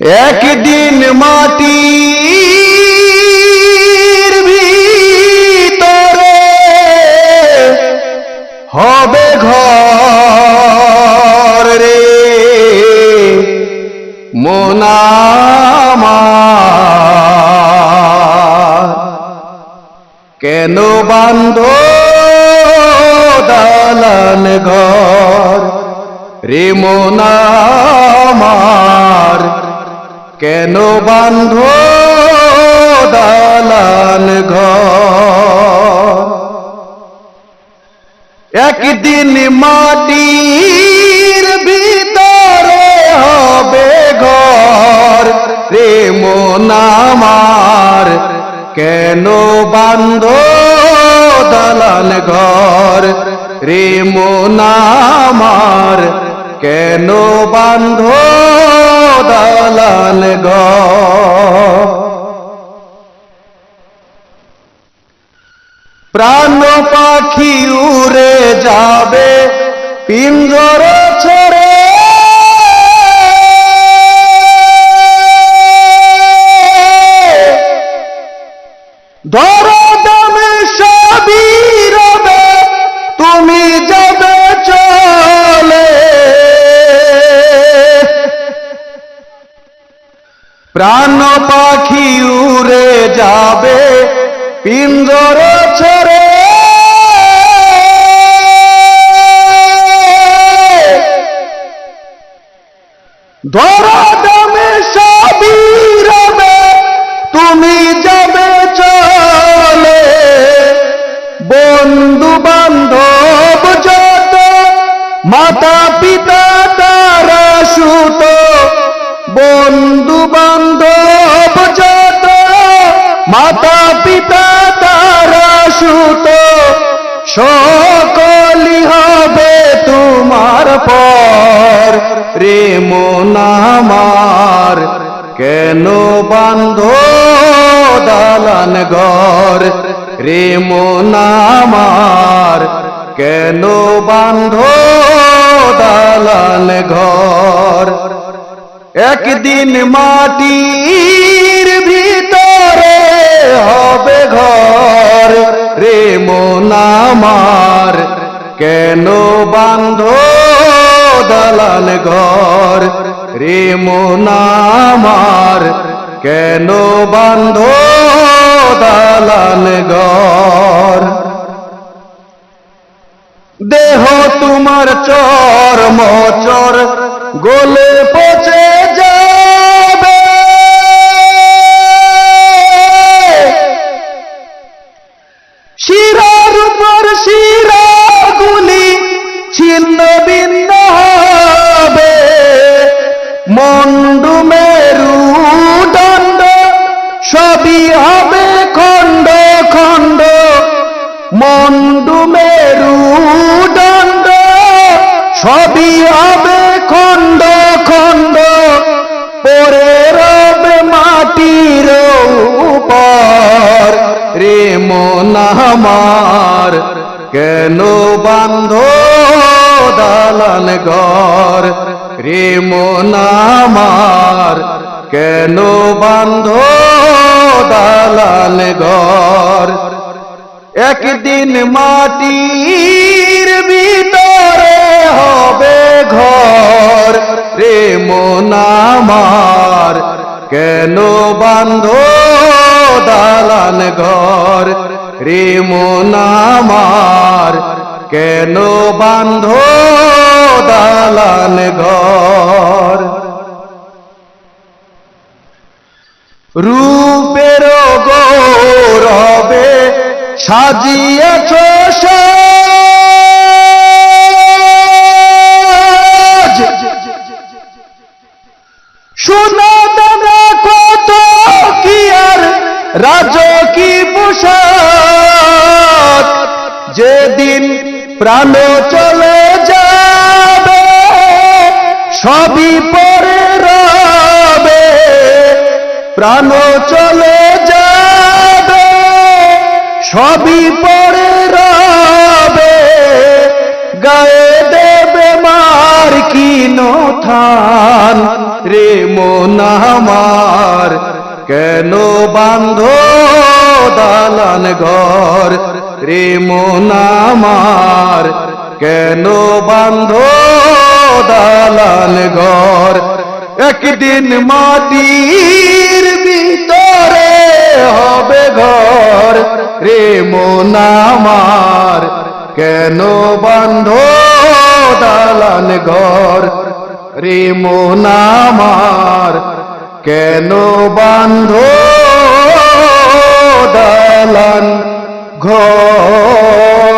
একদিন মাটির ভিতরে হবে ঘর রে। মোনামার কেন বান্ধ দালান ঘর? রে মোনামার কেন বান্ধ দালান একদিন মাটির ভিতরে হবে ঘর। রে মোনামার কেন বান্ধ দালান ঘর? রে মোনামার কেন বান্ধ দালান গ। প্রাণ পাখি উড়ে যাবে পিঞ্জর পিঞ্জর ছেড়ে। ধরা দামে সবই রবে তুমি যাবে চলে। বন্ধু বান্ধব যত মাতা পিতা তারা সুত। বন্ধু বান্ধব যত, মাতা সকলি হবে তোমার পর। রে মোনামার কেন বান্ধ দালান ঘর? রে মোনামার কেন বান্ধ দালান ঘর? একদিন মাটির ভিতরে হবে ঘর রে মোনামার কেন বান্ধ দালান ঘর রে মোনামার কেন বান্ধ দালান ঘর? দেহ তোমার চর মচর, গোলে সবই হবে খণ্ড খণ্ড, পরে রবে মাটির উপর। রে মনামার কেন বান্ধ দালান ঘর? রে মনামার কেন বান্ধ দালান ঘর? একদিন মাটির ভিতরে রে মোনামার কেন বান্ধ দালান ঘর রে মোনামার কেন বান্ধ দালান ঘর রূপের গৌরবে সাজিয়েছ সাজ। কত কি আর রাজ কি পোশাক? যেদিন প্রাণ চলে যাবে, সবই পরে রবে। প্রাণ চলে যাবে, সবই পরে রবে। গায়ে দেবে মার কি থান। রে মন আমার। কেন বান্ধ দালান ঘর? রে মন কেন বান্ধ দালান ঘর? একদিন মাটির ভিতরে হবে ঘর। রে মন কেন বান্ধ দালান ঘর? রে মন আমার কেন বান্ধ দালান ঘর?